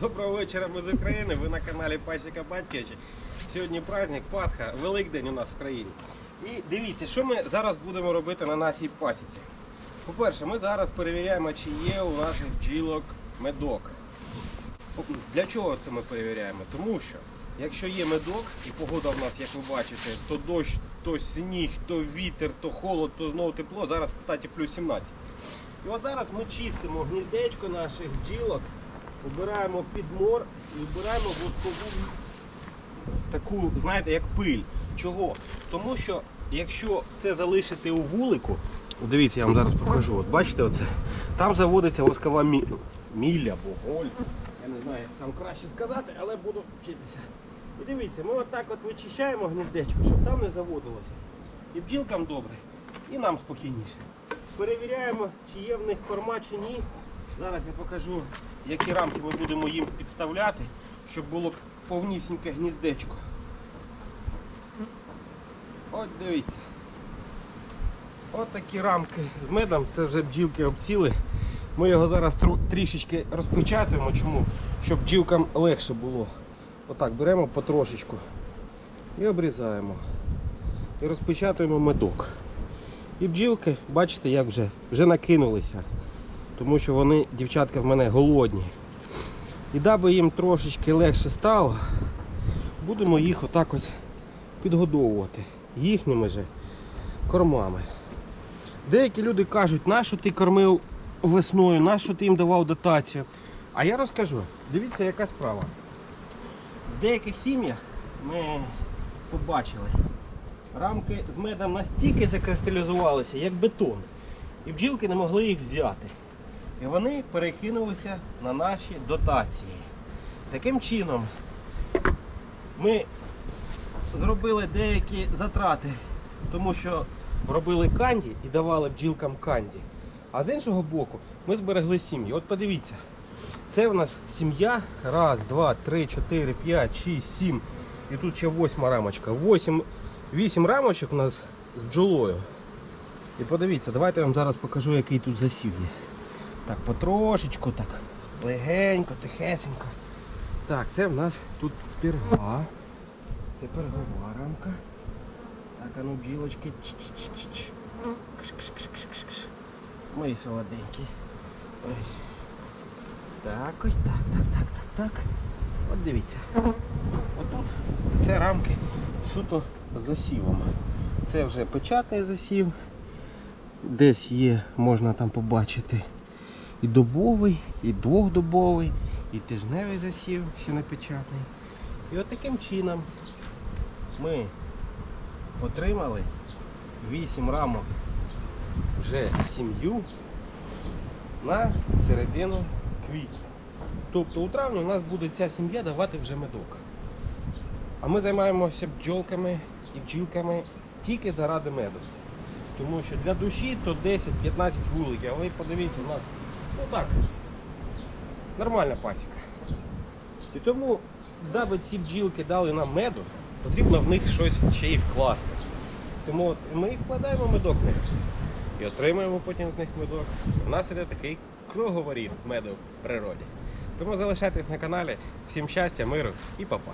Доброго вечора, ми з України. Ви на каналі Пасіка Батьківича. Сьогодні праздник, Пасха, Великдень у нас в країні. І дивіться, що ми зараз будемо робити на нашій пасіці. По-перше, ми зараз перевіряємо, чи є у наших бджілок медок. Для чого це ми перевіряємо? Тому що якщо є медок і погода в нас, як ви бачите, то дощ, то сніг, то вітер, то холод, то знову тепло. Зараз, кстати, плюс 17. І от зараз ми чистимо гніздечко наших бджілок, обираємо підмор і вбираємо воскову таку, знаєте, як пиль. Чого? Тому що якщо це залишити у вулику, дивіться, я вам зараз покажу. От бачите, оце, там заводиться воскова мі... мілля або голь. Я не знаю, як там краще сказати, але буду вчитися. І дивіться, ми отак от вичищаємо гніздечко, щоб там не заводилося. І бджілкам добре, і нам спокійніше. Перевіряємо, чи є в них корма, чи ні. Зараз я покажу, які рамки ми будемо їм підставляти, щоб було повнісіньке гніздечко. От дивіться. От такі рамки з медом, це вже бджілки обціли. Ми його зараз трішечки розпечатуємо. Чому? Щоб бджілкам легше було. Отак беремо потрошечку і обрізаємо. І розпечатуємо медок. І бджілки, бачите, як вже, вже накинулися. Тому що вони, дівчатка, в мене голодні. І даби їм трошечки легше стало, будемо їх отак ось підгодовувати їхніми же кормами. Деякі люди кажуть, нащо ти кормив весною, нащо ти їм давав дотацію. А я розкажу, дивіться, яка справа. В деяких сім'ях ми побачили, рамки з медом настільки закристалізувалися, як бетон. І бджілки не могли їх взяти. І вони перекинулися на наші дотації. Таким чином ми зробили деякі затрати, тому що робили канді і давали бджілкам канді. А з іншого боку, ми зберегли сім'ю. От подивіться, це в нас сім'я. Раз, два, три, чотири, п'ять, шість, сім. І тут ще восьма рамочка. Восім, вісім рамочок у нас з бджолою. І подивіться, давайте я вам зараз покажу, який тут засів є. Так, потрошечку, так, легенько, тихесенько. Так, це в нас тут пірга. Це пергова рамка. Так, а ну бджілочки. Мої солоденькі. Ой. Так, ось так, так, так, так, так. От дивіться. Отут це рамки суто засівом. Це вже печатний засів. Десь є, можна там побачити і добовий, і двохдобовий, і тижневий засів, ще напечатний. І от таким чином ми отримали 8 рамок вже сім'ю на середину квітня. Тобто у травні у нас буде ця сім'я давати вже медок. А ми займаємося бджолками і бджілками тільки заради меду. Тому що для душі то 10-15 вуликів, а ви подивіться, у нас ну так, нормальна пасіка. І тому, даби ці бджілки дали нам меду, потрібно в них щось ще і вкласти. Тому от ми і вкладаємо медок в них. І отримуємо потім з них медок. У нас іде такий круговоріт меду в природі. Тому залишайтесь на каналі. Всім щастя, миру і па-па.